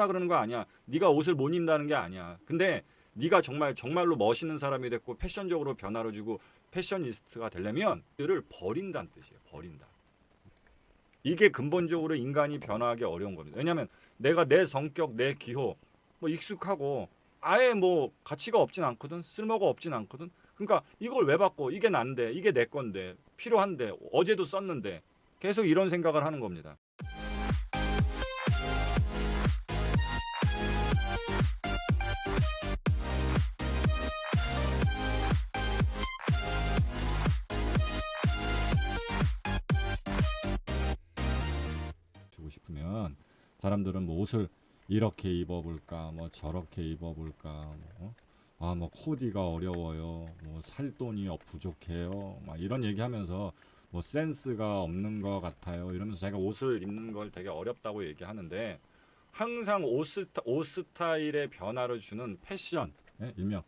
바꾸라 그러는 거 아니야. 네가 옷을 못 입는다는 게 아니야. 근데 네가 정말 정말로 멋있는 사람이 됐고 패션적으로 변화를 주고 패셔니스트가 되려면 그를 버린다는 뜻이에요. 버린다. 이게 근본적으로 인간이 변화하기 어려운 겁니다. 왜냐하면 내가 내 성격, 내 기호 뭐 익숙하고 아예 뭐 가치가 없진 않거든, 쓸모가 없진 않거든. 그러니까 이걸 왜 바꿔? 이게 난데, 이게 내 건데, 필요한데, 어제도 썼는데 계속 이런 생각을 하는 겁니다. 사람들은 뭐 옷을 이렇게 입어볼까, 뭐 저렇게 입어볼까, 뭐, 아, 뭐 코디가 어려워요, 뭐 살 돈이 어- 부족해요, 막 이런 얘기하면서 뭐 센스가 없는 것 같아요. 이러면서 제가 옷을 입는 걸 되게 어렵다고 얘기하는데 항상 옷, 스타, 옷 스타일의 변화를 주는 패션, 예? 일명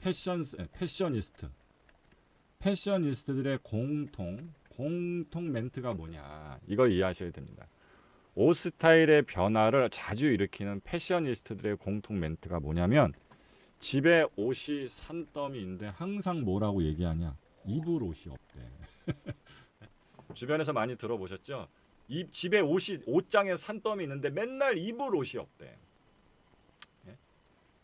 패션 예, 패셔니스트, 패셔니스트들의 공통 공통 멘트가 뭐냐 이걸 이해하셔야 됩니다. 옷 스타일의 변화를 자주 일으키는 패셔니스트들의 공통 멘트가 뭐냐면 집에 옷이 산더미인데 항상 뭐라고 얘기하냐 입을 옷이 없대. 주변에서 많이 들어보셨죠? 이 집에 옷이 옷장에 산더미 있는데 맨날 입을 옷이 없대. 예?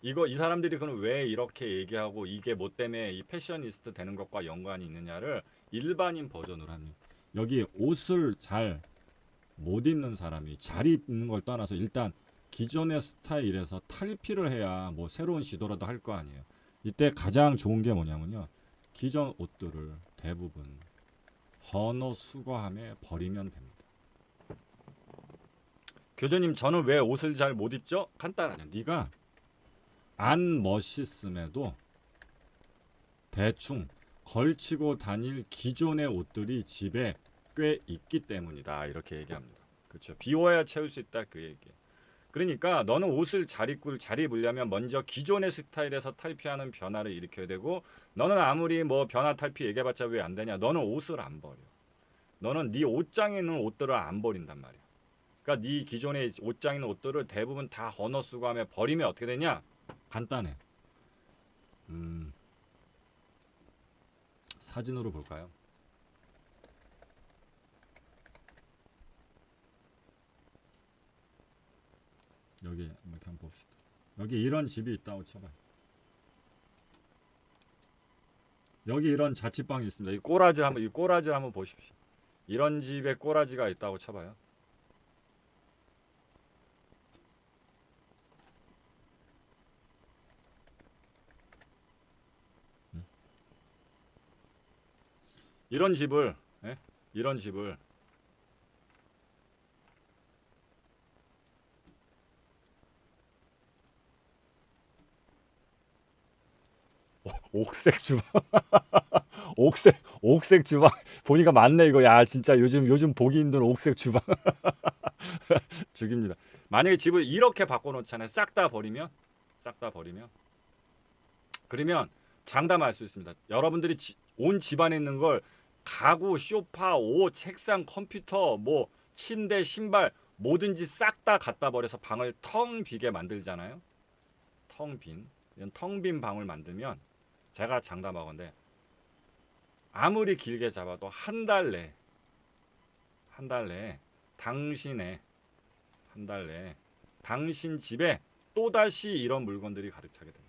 이거 이 사람들이 그럼 왜 이렇게 얘기하고 이게 뭐 때문에 이 패셔니스트 되는 것과 연관이 있느냐를 일반인 버전으로 합니다. 여기 옷을 잘 못 입는 사람이 잘 입는 걸 떠나서 일단 기존의 스타일에서 탈피를 해야 뭐 새로운 시도라도 할 거 아니에요. 이때 가장 좋은 게 뭐냐면요. 기존 옷들을 대부분 헌어 수거함에 버리면 됩니다. 교수님 저는 왜 옷을 잘 못 입죠? 간단하냐. 네가 안 멋있음에도 대충 걸치고 다닐 기존의 옷들이 집에 꽤 있기 때문이다. 이렇게 얘기합니다. 그렇죠. 비워야 채울 수 있다 그 얘기. 그러니까 너는 옷을 잘 입고 잘 입으려면 먼저 기존의 스타일에서 탈피하는 변화를 일으켜야 되고 너는 아무리 뭐 변화 탈피 얘기해봤자 왜 안 되냐? 너는 옷을 안 버려. 너는 네 옷장에 있는 옷들을 안 버린단 말이야. 그러니까 네 기존의 옷장에 있는 옷들을 대부분 다 언어 수거함에 버리면 어떻게 되냐? 간단해. 음, 사진으로 볼까요? 이렇게 한번 봅시다. 여기 이런 집이 있다고 쳐봐요. 여기 이런 자취방이 있습니다. 이 꼬라지 한번 이 꼬라지 한번 보십시오. 이런 집에 꼬라지가 있다고 쳐봐요. 음? 이런 집을 예? 이런 집을 옥색 주방. 옥색 옥색 주방. 보니까 맞네 이거. 야 진짜 요즘 요즘 보기 힘든 옥색 주방. 죽입니다. 만약에 집을 이렇게 바꿔놓잖아요. 싹 다 버리면? 싹 다 버리면? 그러면 장담할 수 있습니다. 여러분들이 지- 온 집안에 있는 걸 가구 쇼파 옷 책상 컴퓨터 뭐 침대 신발 뭐든지 싹 다 갖다 버려서 방을 텅 비게 만들잖아요. 텅빈. 이런 텅빈 방을 만들면 제가 장담하건데 아무리 길게 잡아도 한 달 내, 한 달 내에 당신의 한 달 내에 당신 집에 또 다시 이런 물건들이 가득 차게 됩니다.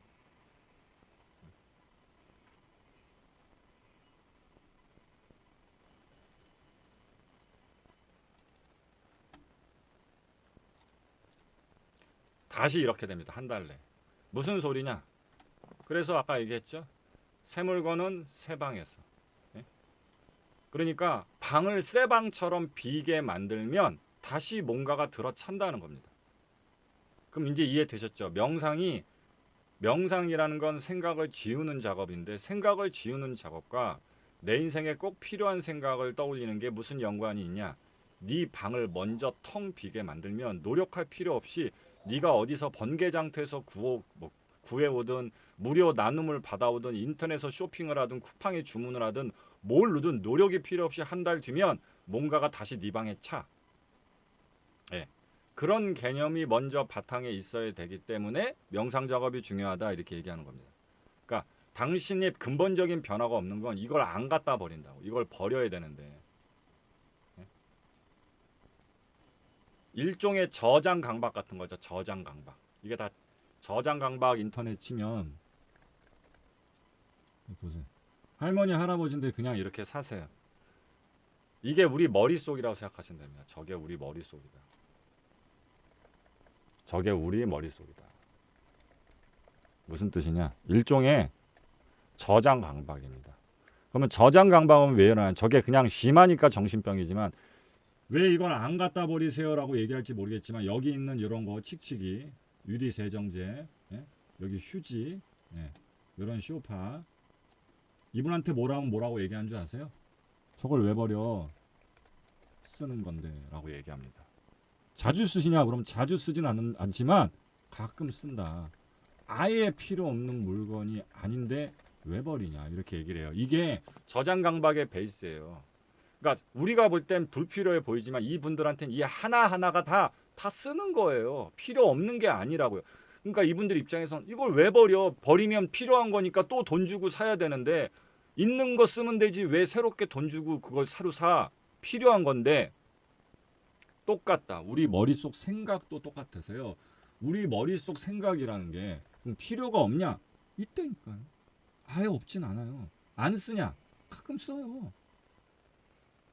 다시 이렇게 됩니다. 한 달 내. 무슨 소리냐? 그래서 아까 얘기했죠. 새 물건은 새 방에서. 예? 그러니까 방을 새 방처럼 비게 만들면 다시 뭔가가 들어찬다는 겁니다. 그럼 이제 이해되셨죠? 명상이 명상이라는 건 생각을 지우는 작업인데 생각을 지우는 작업과 내 인생에 꼭 필요한 생각을 떠올리는 게 무슨 연관이 있냐? 네 방을 먼저 텅 비게 만들면 노력할 필요 없이 네가 어디서 번개장터에서 구호 뭐 구해오든 무료 나눔을 받아오든 인터넷에서 쇼핑을 하든 쿠팡에 주문을 하든 뭘 누든 노력이 필요 없이 한 달 뒤면 뭔가가 다시 네 방에 차. 예. 그런 개념이 먼저 바탕에 있어야 되기 때문에 명상 작업이 중요하다 이렇게 얘기하는 겁니다. 그러니까 당신이 근본적인 변화가 없는 건 이걸 안 갖다 버린다고. 이걸 버려야 되는데. 예? 일종의 저장 강박 같은 거죠. 저장 강박. 이게 다 저장 강박 인터넷 치면 보세요. 할머니 할아버지인데 그냥 이렇게 사세요. 이게 우리 머릿속이라고 생각하시면 됩니다. 저게 우리 머릿속이다. 저게 우리 머릿속이다. 무슨 뜻이냐? 일종의 저장 강박입니다. 그러면 저장 강박은 왜 일어나냐? 저게 그냥 심하니까 정신병이지만 왜 이걸 안 갖다 버리세요라고 얘기할지 모르겠지만 여기 있는 이런 거 칙칙이 유리 세정제 예? 여기 휴지 예? 이런 쇼파 이분한테 뭐라고 뭐라고 얘기한 줄 아세요? 저걸 왜 버려? 쓰는 건데라고 얘기합니다. 자주 쓰시냐? 그럼 자주 쓰진 않는, 않지만 가끔 쓴다. 아예 필요 없는 물건이 아닌데 왜 버리냐 이렇게 얘기를 해요. 이게 저장 강박의 베이스예요. 그러니까 우리가 볼 땐 불필요해 보이지만 이분들한테는 이 하나 하나가 다 다 쓰는 거예요. 필요 없는 게 아니라고요. 그러니까 이분들 입장에선 이걸 왜 버려? 버리면 필요한 거니까 또 돈 주고 사야 되는데 있는 거 쓰면 되지 왜 새롭게 돈 주고 그걸 사로 사? 필요한 건데 똑같다. 우리 머릿속 생각도 똑같아서요. 우리 머릿속 생각이라는 게 그럼 필요가 없냐? 있다니까요. 아예 없진 않아요. 안 쓰냐? 가끔 써요.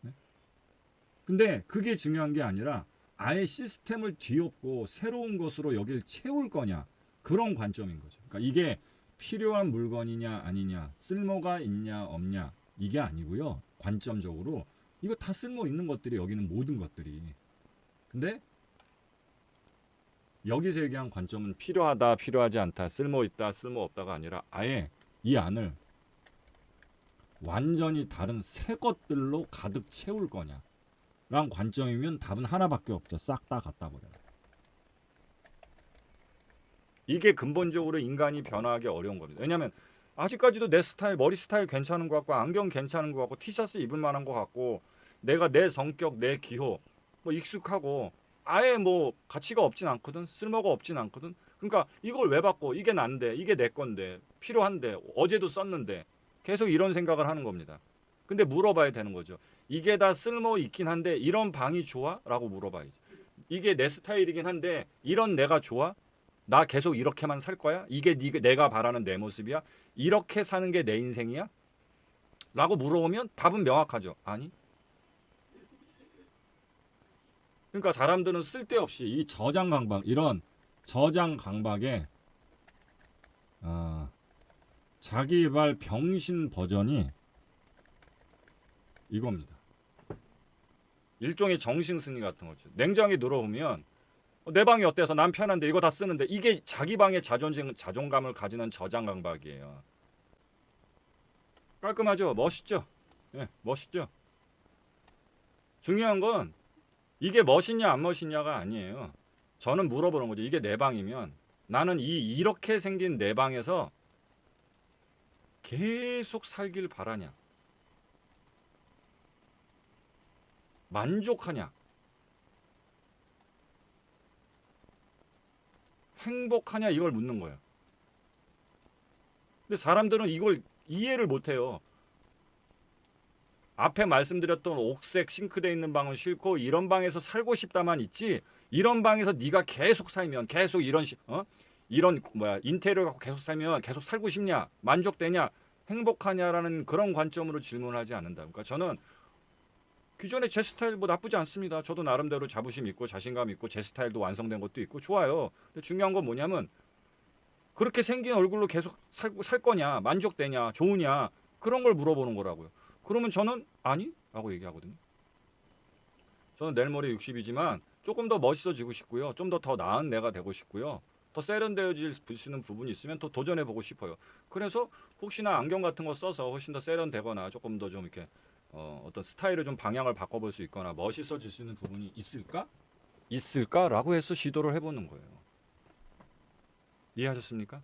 네? 근데 그게 중요한 게 아니라 아예 시스템을 뒤엎고 새로운 것으로 여길 채울 거냐 그런 관점인 거죠. 그러니까 이게 필요한 물건이냐 아니냐 쓸모가 있냐 없냐 이게 아니고요. 관점적으로 이거 다 쓸모 있는 것들이 여기는 모든 것들이 근데 여기서 얘기한 관점은 필요하다, 필요하지 않다, 쓸모 있다, 쓸모 없다가 아니라 아예 이 안을 완전히 다른 새 것들로 가득 채울 거냐. 라는 관점이면 답은 하나밖에 없죠. 싹 다 갖다 버려라. 이게 근본적으로 인간이 변화하기 어려운 겁니다. 왜냐하면 아직까지도 내 스타일, 머리 스타일 괜찮은 것 같고 안경 괜찮은 것 같고 티셔츠 입을 만한 것 같고 내가 내 성격, 내 기호 뭐 익숙하고 아예 뭐 가치가 없진 않거든 쓸모가 없진 않거든 그러니까 이걸 왜 바꿔 이게 난데 이게 내 건데 필요한데 어제도 썼는데 계속 이런 생각을 하는 겁니다 근데 물어봐야 되는 거죠 이게 다 쓸모 있긴 한데 이런 방이 좋아? 라고 물어봐야지 이게 내 스타일이긴 한데 이런 내가 좋아? 나 계속 이렇게만 살 거야? 이게 네- 내가 바라는 내 모습이야? 이렇게 사는 게 내 인생이야? 라고 물어보면 답은 명확하죠 아니 그러니까 사람들은 쓸데없이 이 저장 강박 이런 저장 강박에 아, 자기 발 병신 버전이 이겁니다. 일종의 정신 승리 같은 거죠. 냉장고에 들어오면 어, 내 방이 어때서 난 편한데 이거 다 쓰는데 이게 자기 방의 자존심 자존감을 가지는 저장 강박이에요. 깔끔하죠, 멋있죠, 예, 멋있죠. 중요한 건 이게 멋있냐 안 멋있냐가 아니에요. 저는 물어보는 거죠. 이게 내 방이면 나는 이 이렇게 생긴 내 방에서 계속 살길 바라냐? 만족하냐? 행복하냐 이걸 묻는 거예요. 근데 사람들은 이걸 이해를 못 해요. 앞에 말씀드렸던 옥색 싱크대 있는 방은 싫고 이런 방에서 살고 싶다만 있지 이런 방에서 네가 계속 살면 계속 이런 시, 어? 이런 뭐야 인테리어 갖고 계속 살면 계속 살고 싶냐 만족되냐 행복하냐라는 그런 관점으로 질문하지 않는다. 그러니까 저는 기존의 제 스타일 뭐 나쁘지 않습니다. 저도 나름대로 자부심 있고 자신감 있고 제 스타일도 완성된 것도 있고 좋아요. 근데 중요한 건 뭐냐면 그렇게 생긴 얼굴로 계속 살, 살 거냐 만족되냐 좋으냐 그런 걸 물어보는 거라고요. 그러면 저는 아니? 라고 얘기하거든요. 저는 내일 모레 60이지만 조금 더 멋있어지고 싶고요. 좀 더 더 나은 내가 되고 싶고요. 더 세련되어질 수 있는 부분이 있으면 더 도전해 보고 싶어요. 그래서 혹시나 안경 같은 거 써서 훨씬 더 세련되거나 조금 더 좀 이렇게 어, 어떤 스타일을 좀 방향을 바꿔볼 수 있거나 멋있어질 수 있는 부분이 있을까? 있을까라고 해서 시도를 해보는 거예요. 이해하셨습니까?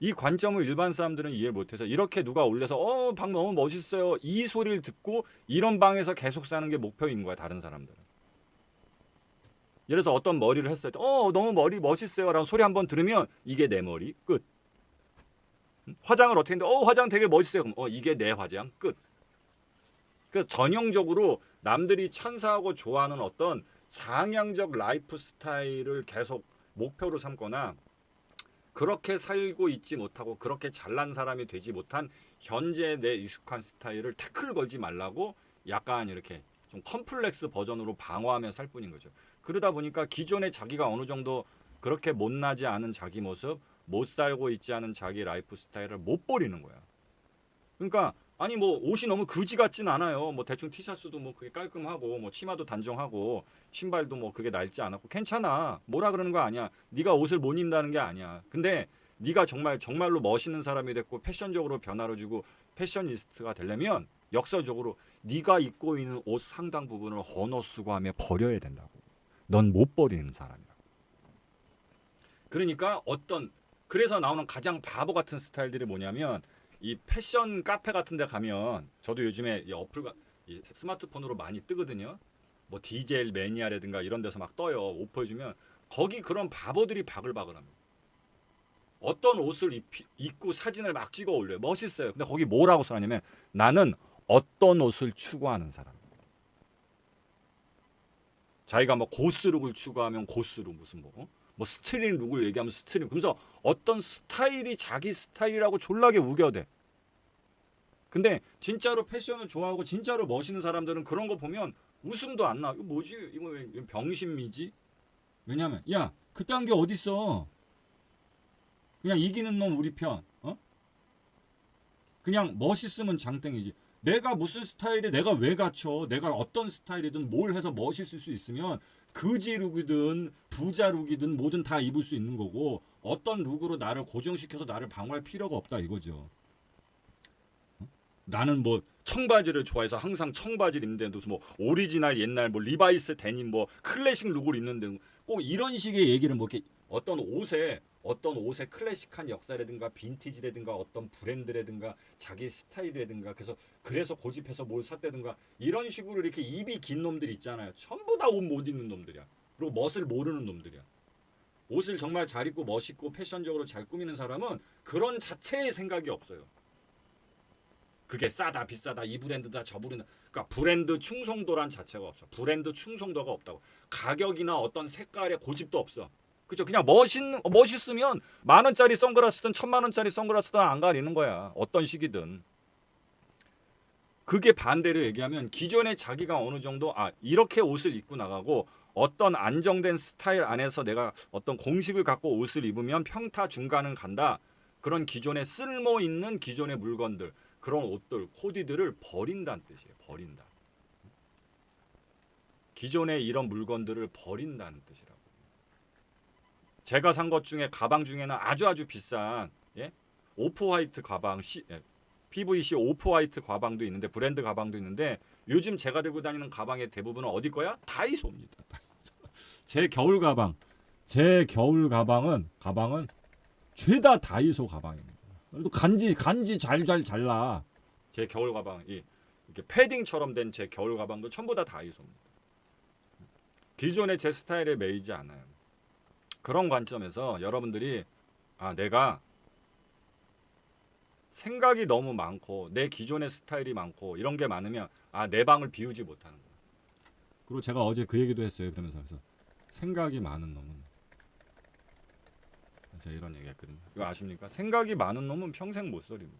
이 관점을 일반 사람들은 이해 못해서 이렇게 누가 올려서 어 방 너무 멋있어요 이 소리를 듣고 이런 방에서 계속 사는 게 목표인 거야 다른 사람들은 예를 들어서 어떤 머리를 했어요. 어 너무 머리 멋있어요라는 소리 한번 들으면 이게 내 머리 끝. 음? 화장을 어떻게 했는데 어 화장 되게 멋있어요. 그럼 어 이게 내 화장 끝. 그 전형적으로 남들이 찬사하고 좋아하는 어떤 상향적 라이프 스타일을 계속 목표로 삼거나 그렇게 살고 있지 못하고 그렇게 잘난 사람이 되지 못한 현재 내 익숙한 스타일을 태클 걸지 말라고 약간 이렇게 좀 컴플렉스 버전으로 방어하며 살 뿐인 거죠. 그러다 보니까 기존에 자기가 어느 정도 그렇게 못나지 않은 자기 모습, 못 살고 있지 않은 자기 라이프 스타일을 못 버리는 거야. 그러니까 아니 뭐 옷이 너무 그지 같진 않아요. 뭐 대충 티셔츠도 뭐 그게 깔끔하고 뭐 치마도 단정하고 신발도 뭐 그게 낡지 않았고 괜찮아. 뭐라 그러는 거 아니야. 네가 옷을 못 입는다는 게 아니야. 근데 네가 정말 정말로 멋있는 사람이 됐고 패션적으로 변화를 주고 패셔니스트가 되려면 역사적으로 네가 입고 있는 옷 상당 부분을 헌어 수거하며 버려야 된다고. 넌 못 버리는 사람이야. 그러니까 어떤 그래서 나오는 가장 바보 같은 스타일들이 뭐냐면 이 패션 카페 같은 데 가면 저도 요즘에 이 어플 가 이 스마트폰으로 많이 뜨거든요. 뭐 디젤 매니아라든가 이런 데서 막 떠요. 옷 보여주면 거기 그런 바보들이 바글바글합니다. 어떤 옷을 입, 입고 사진을 막 찍어 올려요. 멋있어요. 근데 거기 뭐라고 써놨냐면 나는 어떤 옷을 추구하는 사람. 자기가 뭐 고스룩을 추구하면 고스룩 무슨 뭐, 어? 뭐 스트링 룩을 얘기하면 스트링. 그래서 어떤 스타일이 자기 스타일이라고 졸라게 우겨대. 근데 진짜로 패션을 좋아하고 진짜로 멋있는 사람들은 그런 거 보면 웃음도 안 나. 이거 뭐지? 이거 왜 병신미지? 왜냐면 야 그딴 게 어딨어? 그냥 이기는 놈 우리 편. 어? 그냥 멋있으면 장땡이지. 내가 무슨 스타일에 내가 왜 갖춰? 내가 어떤 스타일이든 뭘 해서 멋있을 수 있으면 그지 룩이든 부자 룩이든 뭐든 다 입을 수 있는 거고 어떤 룩으로 나를 고정시켜서 나를 방어할 필요가 없다 이거죠. 어? 나는 뭐 청바지를 좋아해서 항상 청바지를 입는데 무슨 뭐 오리지널 옛날 뭐 리바이스 데님 뭐 클래식 룩을 입는데 꼭 이런 식의 얘기를 뭐 이렇게 어떤 옷에 어떤 옷의 클래식한 역사라든가 빈티지라든가 어떤 브랜드라든가 자기 스타일이라든가 그래서 그래서 고집해서 뭘 샀다든가 이런 식으로 이렇게 입이 긴 놈들이 있잖아요. 전부 다 옷 못 입는 놈들이야. 그리고 멋을 모르는 놈들이야. 옷을 정말 잘 입고 멋있고 패션적으로 잘 꾸미는 사람은 그런 자체의 생각이 없어요. 그게 싸다 비싸다 이 브랜드다 저 브랜드 그러니까 브랜드 충성도란 자체가 없어. 브랜드 충성도가 없다고. 가격이나 어떤 색깔의 고집도 없어. 그죠? 그냥 멋있는 멋있으면 만 원짜리 선글라스든 천만 원짜리 선글라스든 안 가리는 거야. 어떤 식이든. 그게 반대로 얘기하면 기존에 자기가 어느 정도 아 이렇게 옷을 입고 나가고 어떤 안정된 스타일 안에서 내가 어떤 공식을 갖고 옷을 입으면 평타 중간은 간다. 그런 기존에 쓸모 있는 기존의 물건들, 그런 옷들, 코디들을 버린다는 뜻이에요. 버린다. 기존의 이런 물건들을 버린다는 뜻이라고. 제가 산 것 중에 가방 중에는 아주 아주 비싼 예? 오프 화이트 가방, 시, 예, PVC 오프 화이트 가방도 있는데 브랜드 가방도 있는데 요즘 제가 들고 다니는 가방의 대부분은 어디 거야? 다이소입니다. 다이소. 제 겨울 가방, 제 겨울 가방은 가방은 죄다 다이소 가방입니다. 그래도 간지 간지 잘잘 잘라. 제 겨울 가방 이 이렇게 패딩처럼 된 제 겨울 가방도 전부 다 다이소입니다. 기존의 제 스타일에 매이지 않아요. 그런 관점에서 여러분들이 아 내가 생각이 너무 많고 내 기존의 스타일이 많고 이런 게 많으면 아 내 방을 비우지 못하는 거야. 그리고 제가 어제 그 얘기도 했어요. 그러면서 그래서 생각이 많은 놈은 제가 이런 얘기했거든요. 이거 아십니까? 생각이 많은 놈은 평생 못 살입니다.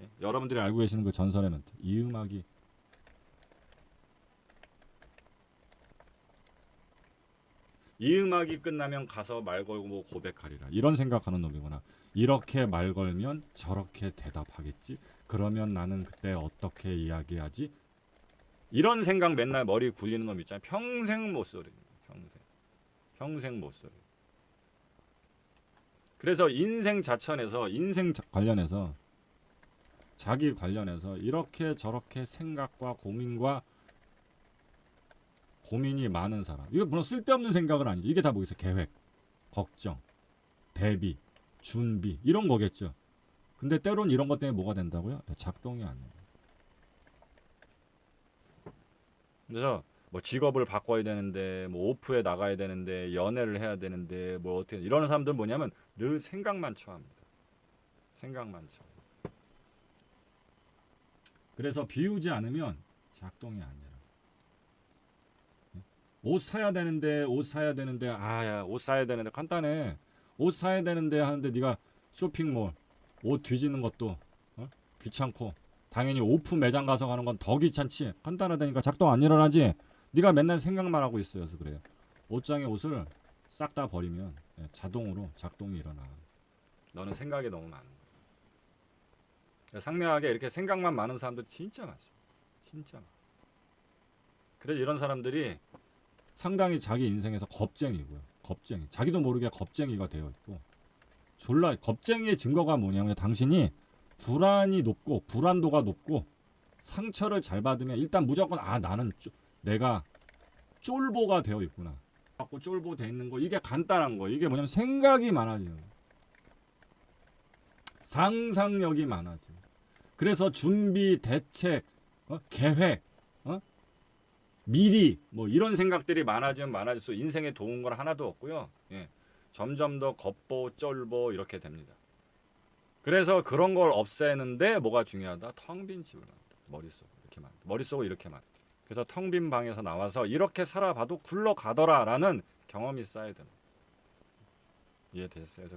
예? 여러분들이 알고 계시는 그 전설의 멘트. 이 음악이 이 음악이 끝나면 가서 말 걸고 뭐 고백하리라. 이런 생각하는 놈이구나. 이렇게 말 걸면 저렇게 대답하겠지? 그러면 나는 그때 어떻게 이야기하지? 이런 생각 맨날 머리 굴리는 놈 있잖아요 평생 못 소리입니다 평생. 평생 못 소리. 그래서 인생 자천에서 인생 자- 관련해서 자기 관련해서 이렇게 저렇게 생각과 고민과 고민이 많은 사람. 이거 물론 쓸데없는 생각은 아니죠. 이게 다 뭐겠어요? 계획, 걱정, 대비, 준비 이런 거겠죠. 근데 때론 이런 것 때문에 뭐가 된다고요? 작동이 안 돼요. 그래서 뭐 직업을 바꿔야 되는데 뭐 오프에 나가야 되는데 연애를 해야 되는데 뭐 어떻게 이런 사람들은 뭐냐면 늘 생각만 처합니다. 생각만 처. 그래서 비우지 않으면 작동이 아니라. 옷 사야 되는데 옷 사야 되는데 아야 옷 사야 되는데 간단해. 옷 사야 되는데 하는데 네가 쇼핑몰 옷 뒤지는 것도 어? 귀찮고 당연히 오프 매장 가서 가는 건 더 귀찮지. 간단하다니까 작동 안 일어나지. 네가 맨날 생각만 하고 있어서 그래요. 옷장에 옷을 싹 다 버리면 예, 자동으로 작동이 일어나. 너는 생각이 너무 많은 거야. 상명하게 이렇게 생각만 많은 사람들 진짜 많죠. 진짜 많아. 그래서 이런 사람들이 상당히 자기 인생에서 겁쟁이고요. 겁쟁이. 자기도 모르게 겁쟁이가 되어 있고 졸라 겁쟁이의 증거가 뭐냐면 당신이 불안이 높고 불안도가 높고 상처를 잘 받으면 일단 무조건 아 나는 쪼- 내가 쫄보가 되어 있구나. 갖고 쫄보 돼 있는 거 이게 간단한 거. 이게 뭐냐면 생각이 많아지는 거. 상상력이 많아지. 그래서 준비, 대책, 어? 계획, 어? 미리 뭐 이런 생각들이 많아지면 많아질수록 인생에 도운 건 하나도 없고요. 예. 점점 더 겁보, 쫄보 이렇게 됩니다. 그래서 그런 걸 없애는데 뭐가 중요하다? 텅 빈 집을 만다. 머릿속 이렇게 만. 머릿속을 이렇게 만. 그래서 텅 빈 방에서 나와서 이렇게 살아봐도 굴러가더라라는 경험이 쌓여야 됩니다. 이해되셨어요?